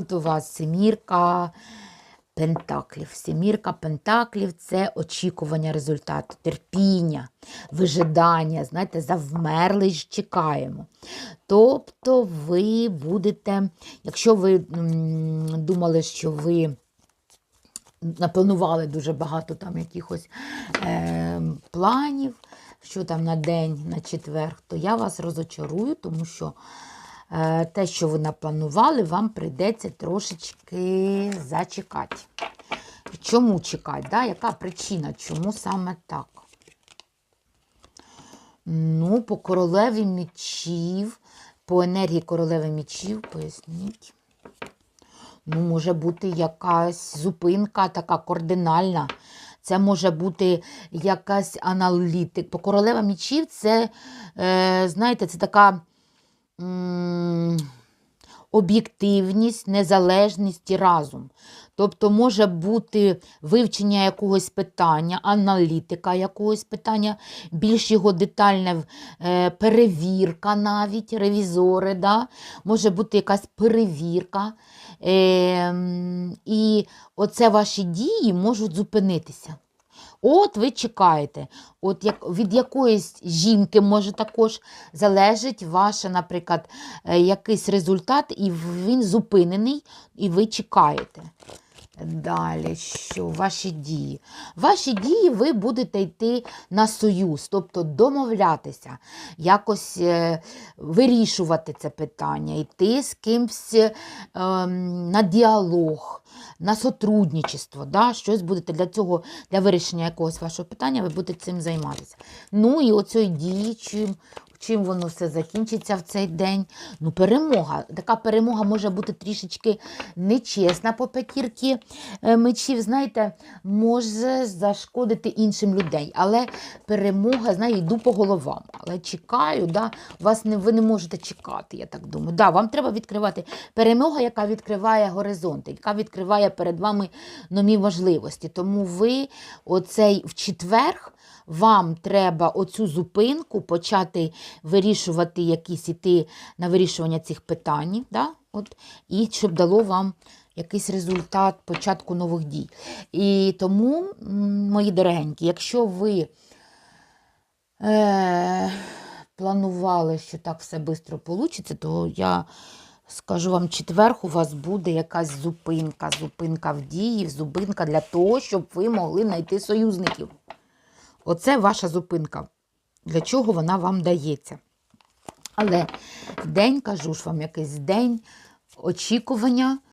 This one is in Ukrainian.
тут у вас семірка пентаклів. Семірка пентаклів це очікування результату, терпіння, вижидання. Знаєте, завмерли чекаємо. Тобто ви будете, якщо ви думали, що ви напланували дуже багато там якихось е, планів, що там на день, на четвер, то я вас розочарую, тому що те, що ви напланували, вам прийдеться трошечки зачекати. Чому чекати? Да? Яка причина? Чому саме так? Ну, по королеві мечів, по енергії королеви мечів, поясніть. Ну, може бути якась зупинка така кардинальна. Це може бути якась аналітика. По королева мічів це, е, знаєте, це така об'єктивність, незалежність і разум. Тобто може бути вивчення якогось питання, аналітика якогось питання, більш його детальна е, перевірка навіть, ревізори, да? може бути якась перевірка. Е, і оце ваші дії можуть зупинитися. От ви чекаєте, от як, від якоїсь жінки може також залежить ваш, наприклад, е, якийсь результат, і він зупинений, і ви чекаєте. Далі, що ваші дії? Ваші дії ви будете йти на союз, тобто домовлятися, якось е, вирішувати це питання, йти з кимсь ем, на діалог, на сотрудничество. Да? Щось будете для цього, для вирішення якогось вашого питання, ви будете цим займатися. Ну і оцій дії, чим, воно все закінчиться в цей день. Ну, перемога. Така перемога може бути трішечки нечесна по п'ятірки е, мечів, знаєте, може зашкодити іншим людей. Але перемога, знаю, йду по головам. Але чекаю, да, вас не, ви не можете чекати, я так думаю. Да, вам треба відкривати перемога, яка відкриває горизонти, яка відкриває перед вами нові можливості. Тому ви оцей в четверг вам треба оцю зупинку почати вирішувати якісь іти на вирішування цих питань, да? От, і щоб дало вам якийсь результат початку нових дій. І тому, мої дорогенькі, якщо ви е, планували, що так все швидко вийде, то я скажу вам, четверг у вас буде якась зупинка, зупинка в дії, зупинка для того, щоб ви могли знайти союзників. Оце ваша зупинка. Для чого вона вам дається. Але день, кажу ж вам, якийсь день очікування,